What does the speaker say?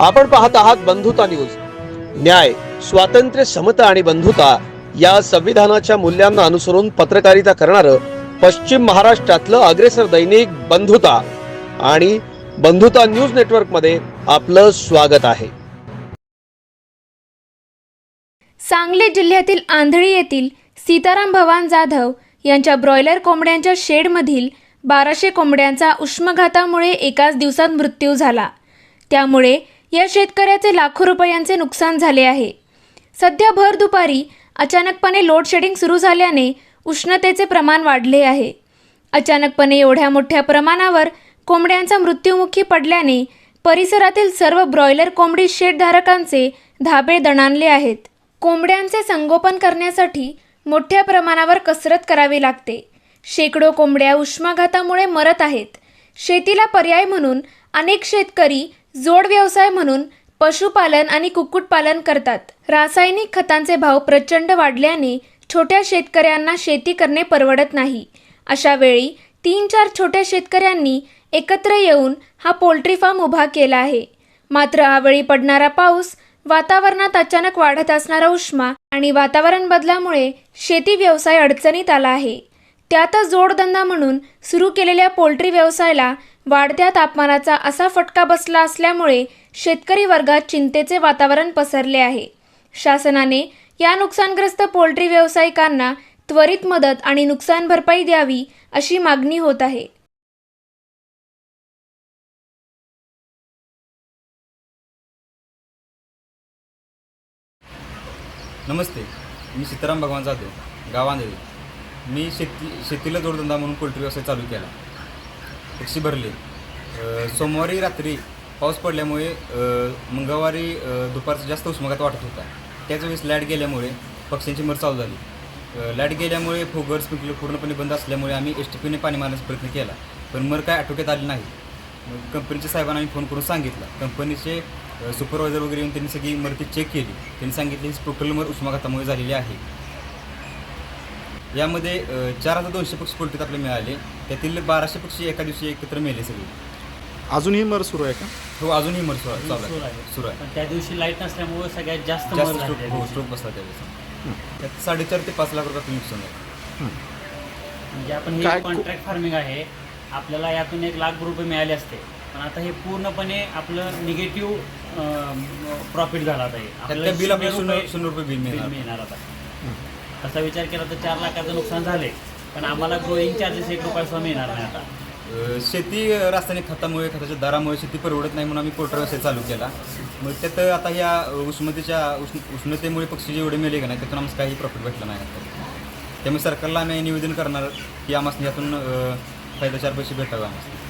आपण पाहत आहात बंधुता न्यूज. न्याय स्वातंत्र्य समता आणि बंधुता या संविधानाच्या मूल्यांना अनुसरून पत्रकारिता करणारं पश्चिम महाराष्ट्रातलं अग्रेसर दैनिक बंधुता आणि बंधुता न्यूज नेटवर्कमध्ये आपलं स्वागत आहे. सांगली जिल्ह्यातील आंधळी येथील सीताराम भवान जाधव यांच्या ब्रॉयलर कोंबड्यांच्या शेडमधील बाराशे कोंबड्यांचा उष्माघातामुळे एकाच दिवसात मृत्यू झाला. त्यामुळे या शेतकऱ्याचे लाखो रुपयांचे नुकसान झाले आहे. सध्या भर दुपारी अचानकपणे लोडशेडिंग सुरू झाल्याने उष्णतेचे प्रमाण वाढले आहे. अचानकपणे एवढ्या मोठ्या प्रमाणावर कोंबड्यांचा मृत्युमुखी पडल्याने परिसरातील सर्व ब्रॉयलर कोंबडी शेडधारकांचे धाबे दणाणले आहेत. कोंबड्यांचे संगोपन करण्यासाठी मोठ्या प्रमाणावर कसरत करावी लागते. शेकडो कोंबड्या उष्माघातामुळे मरत आहेत. शेतीला पर्याय म्हणून अनेक शेतकरी जोड व्यवसाय म्हणून पशुपालन आणि कुक्कुटपालन करतात. रासायनिक खतांचे भाव प्रचंड वाढल्याने छोट्या शेतकऱ्यांना शेती करणे परवडत नाही. अशा वेळी तीन चार छोट्या शेतकऱ्यांनी एकत्र येऊन हा पोल्ट्री फार्म उभा केला आहे. मात्र यावेळी पडणारा पाऊस वातावरणात अचानक वाढत असणारा उष्मा आणि वातावरण बदलामुळे शेती व्यवसाय अडचणीत आला आहे. त्यातच जोडधंदा म्हणून सुरू केलेल्या पोल्ट्री व्यवसायाला वाढत्या तापमानाचा असा फटका बसला असल्यामुळे शेतकरी वर्गात चिंतेचे वातावरण पसरले आहे. शासनाने या नुकसानग्रस्त पोल्ट्री व्यावसायिकांना त्वरित मदत आणि नुकसान भरपाई द्यावी अशी मागणी होत आहे. नमस्ते मी सीताराम भगवान जाधव गाव मी शेती शेतीला जोडधंदा म्हणून पोल्ट्री व्यवसाय चालू केला. पक्षी भरले. सोमवारी रात्री पाऊस पडल्यामुळे मंगळवारी दुपारचा जास्त उष्माघात वाटत होता. त्याच वेळेस लाइट गेल्यामुळे पक्ष्यांची मर चालू झाली. लाइट गेल्यामुळे फोगर स्प्रिंकलर पूर्णपणे बंद असल्यामुळे आम्ही एस टी पीने पाणी मारण्याचा प्रयत्न केला पण मर काय आटोक्यात आली नाही. मग कंपनीच्या साहेबांना आम्ही फोन करून सांगितलं. कंपनीचे सुपरवायझर वगैरे येऊन त्यांनी सगळी मरती चेक केली. त्यांनी सांगितले ही स्प्रिंकलर मर उष्माघातामुळे झालेली आहे. यामध्ये चार हजार दोनशे पक्षी पोल्ट्रीत आपले मिळाले. त्यातील बाराशे पक्षी एका दिवशी एकत्र मेले सगळे. अजूनही मर सुरू आहे का? हो अजूनही मर सुरू चालू आहे. आहे. सुरू आहे. पण त्या दिवशी लाइट नसल्यामुळे सगळ्यात जास्त मर जास्त झाली स्ट्रोक त्या हो दिवशी. स्ट्रोक बसला त्यावेळेस त्यात साडेचार ते पाच लाख रुपयाचं नुकसान आहे म्हणजे आपण हे काय- कॉन्ट्रॅक्ट फार्मिंग आहे आपल्याला यातून एक लाख रुपये मिळाले असते. पण आता हे पूर्णपणे आपलं निगेटिव्ह प्रॉफिट झाला आता हे. त्यात त्या बिल आपल्याला शून्य शून्य रुपये शून्य रुपये बिल बिल मिळणार. मिळणार आता. तसा विचार केला तर चार लाखाचं नुकसान झाले. पण आम्हाला ग्रोईंग चार्जेस एक रुपया स्वामी मिळणार नाही आता. अ, शेती अ, रासायनिक खतामुळे खताच्या दरामुळे शेती परवडत नाही म्हणून आम्ही पोल्ट्री व्यवसाय चालू केला. मग त्यात आता ह्या उष्णतेच्या उष्ण उष्णतेमुळे पक्षी जेवढे मेले का नाही त्यातून आम्हाला काही प्रॉफिट भेटला नाही. आता त्यामुळे सरकारला आम्ही निवेदन करणार की आम्हाला यातून अ, फायदा चार पैसे भेटावे आम्हाला.